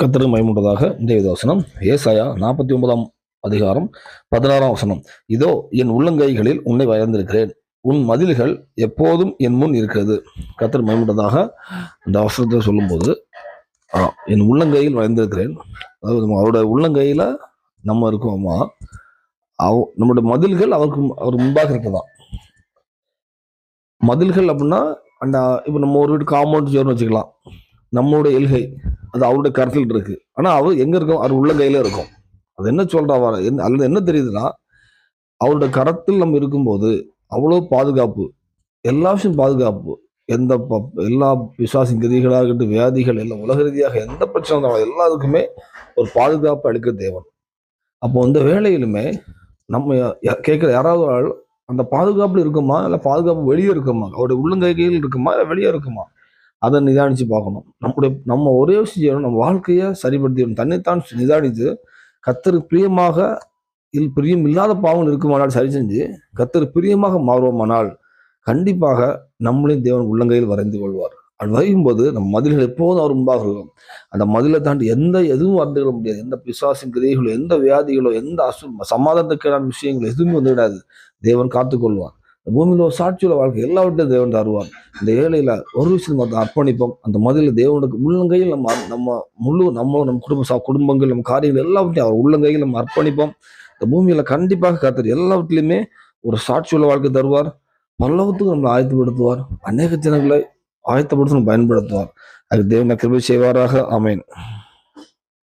கத்தரு மைமுண்டதாக இன்றைய வசனம் ஏசாயா நாற்பத்தி ஒன்பதாம் அதிகாரம் பதினாறாம் வசனம். இதோ என் உள்ளங்கைகளில் உன்னை வளர்ந்திருக்கிறேன். உன் மதில்கள் எப்போதும் என் முன் இருக்கிறது. கத்தர் மயமுண்டதாக இந்த அவசரத்தை சொல்லும்போது என் உள்ளங்கையில் வரைந்திருக்கிறேன் அதாவது அவரோட அவருடைய நம்ம இருக்கோமா? அவ நம்முடைய மதில்கள் அவருக்கு அவர் முன்பாக இருக்கதான் மதில்கள் அப்படின்னா அந்த இப்போ நம்ம ஒரு வீட்டு காம்பவுண்ட் ஜோர்னு வச்சுக்கலாம். நம்மளுடைய எல்கை. அது அவருடைய கருத்தில் இருக்கு. ஆனால் அவர் எங்க இருக்கும்? அவர் உள்ளங்கையில இருக்கும். அது என்ன சொல்றா வர என்ன அல்லது என்ன தெரியுதுன்னா அவருடைய கரத்தில் நம்ம இருக்கும்போது அவ்வளோ பாதுகாப்பு எல்லா விஷயம் பாதுகாப்பு எந்த ப- எல்லா பிசாசின் கதிகளாக இருக்கட்டும் வியாதிகள் எல்லாம் உலக ரீதியாக எந்த பிரச்சனை இருந்தாலும் எல்லாத்துக்குமே ஒரு பாதுகாப்பு அளிக்க தேவன். அப்போ அந்த வேலையிலுமே நம்ம யா- கேட்குற யாராவது ஆள் அந்த பாதுகாப்பில் இருக்குமா? இல்லை பாதுகாப்பு வெளியே இருக்குமா? அவருடைய உள்ளங்கைகள் இருக்குமா? இல்லை வெளியே இருக்குமா? அதை நிதானித்து பார்க்கணும். நம்முடைய நம்ம ஒரே விஷயம் செய்யணும். நம்ம வாழ்க்கையை சரிப்படுத்தி தன்னைத்தான் நிதானித்து கத்தருக்கு பிரியமாக இல் பிரியம் இல்லாத பாவங்கள் இருக்குமானால் சரி செஞ்சு கத்தர் பிரியமாக மாறுவோமானால் கண்டிப்பாக நம்மளையும் தேவன் உள்ளங்கையில் வரைந்து கொள்வார். அது வரையும்போது நம்ம மதில்கள் எப்போதும் அவர் முன்பாக இருக்கும். அந்த மதிலை தாண்டி எந்த எதுவும் வந்து கொள்ள முடியாது. எந்த பிசாசின் கிரைகளோ எந்த வியாதிகளோ எந்த அசு சமாதானத்துக்கான விஷயங்கள் எதுவுமே வந்து கிடையாது தேவன் காத்துக்கொள்வார். பூமியில் ஒரு சாட்சியுள்ள வாழ்க்கை எல்லாவற்றையும் தேவன் தருவார் இந்த ஏழையில் ஒரு விஷயம் மட்டும் அர்ப்பணிப்போம். அந்த மதியில் தேவனுக்கு உள்ளங்கையில் நம்ம நம்ம முழு நம்ம நம்ம குடும்ப சா- குடும்பங்கள் நம்ம காரியங்கள் எல்லாவற்றையும் அவர் உள்ளங்கையில் நம்ம அர்ப்பணிப்போம். இந்த பூமியில் கண்டிப்பாக கத்தர் எல்லாவற்றிலையுமே ஒரு சாட்சியுள்ள வாழ்க்கை தருவார். பல்லவத்துக்கு நம்மளை ஆயத்தப்படுத்துவார். அநேக ஜனங்களை ஆயத்தப்படுத்த நம்ம பயன்படுத்துவார். அதுக்கு தேவனை கிருபை செய்வாராக. ஆமென்.